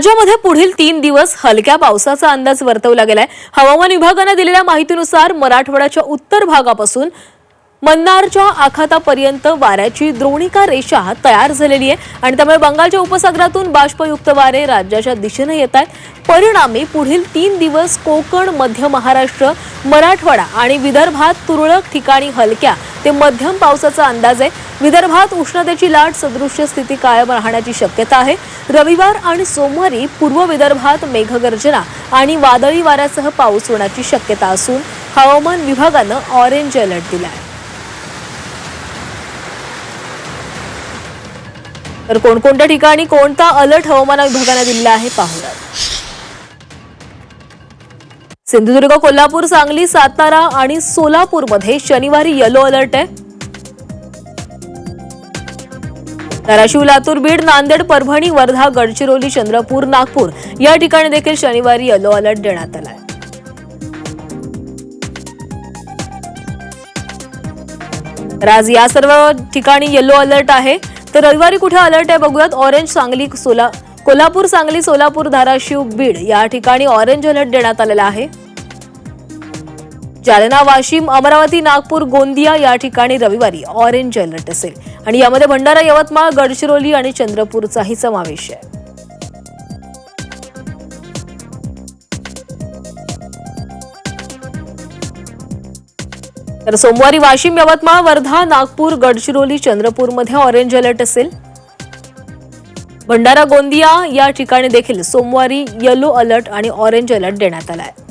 राज्यामध्ये पुढील तीन दिवस हलक्या पावसाचा अंदाज वर्तवला गेलाय. हवामान विभागानं दिलेल्या माहितीनुसार मराठवाड्याच्या उत्तर भागापासून मन्नारच्या आखातापर्यंत वाऱ्याची द्रोणिका रेषा तयार झालेली आहे. आणि त्यामुळे बंगालच्या उपसागरातून बाष्पयुक्त वारे राज्याच्या दिशेने येत आहेत. परिणामी पुढील तीन दिवस कोकण मध्य महाराष्ट्र मराठवाडा आणि विदर्भात तुरळक ठिकाणी हलक्या ते मध्यम पावसाचा अंदाज आहे. विदर्भात उष्णतेची लाट सदृश्य स्थिती कायम राहण्याची शक्यता आहे. रविवार आणि सोमवारी पूर्व विदर्भात मेघगर्जना आणि वादळी वाऱ्यासह पाऊस होण्याची शक्यता असून हवामान विभागानं ऑरेंज अलर्ट दिला आहे तर कोणकोणत्या ठिकाणी कोणता अलर्ट हवामान विभागाने दिलेला आहे पाहुयात. सिंधुदुर्ग कोल्हापूर सांगली सातारा आणि सोलापूरमध्ये शनिवारी येलो अलर्ट आहे. धाराशिव लातूर बीड नांदेड परभणी वर्धा गडचिरोली चंद्रपूर नागपूर या ठिकाणी देखील शनिवारी येलो अलर्ट देण्यात आला आहे. तर आज या सर्व ठिकाणी येलो अलर्ट आहे. तर रविवारी कुठे अलर्ट आहे बघूयात. ऑरेंज सांगली सोला कोल्हापूर सांगली सोलापूर धाराशिव बीड या ठिकाणी ऑरेंज अलर्ट देण्यात आलेला आहे. जालना वाशिम अमरावती नागपूर गोंदिया या ठिकाणी रविवारी ऑरेंज अलर्ट असेल. आणि यामध्ये भंडारा यवतमाळ गडचिरोली आणि चंद्रपूरचाही समावेश आहे. तर सोमवारी वाशिम यवतमाळ वर्धा नागपूर गडचिरोली चंद्रपूरमध्ये ऑरेंज अलर्ट असेल. भंडारा गोंदिया या ठिकाणी देखील सोमवारी येलो अलर्ट आणि ऑरेंज अलर्ट देण्यात आला आहे.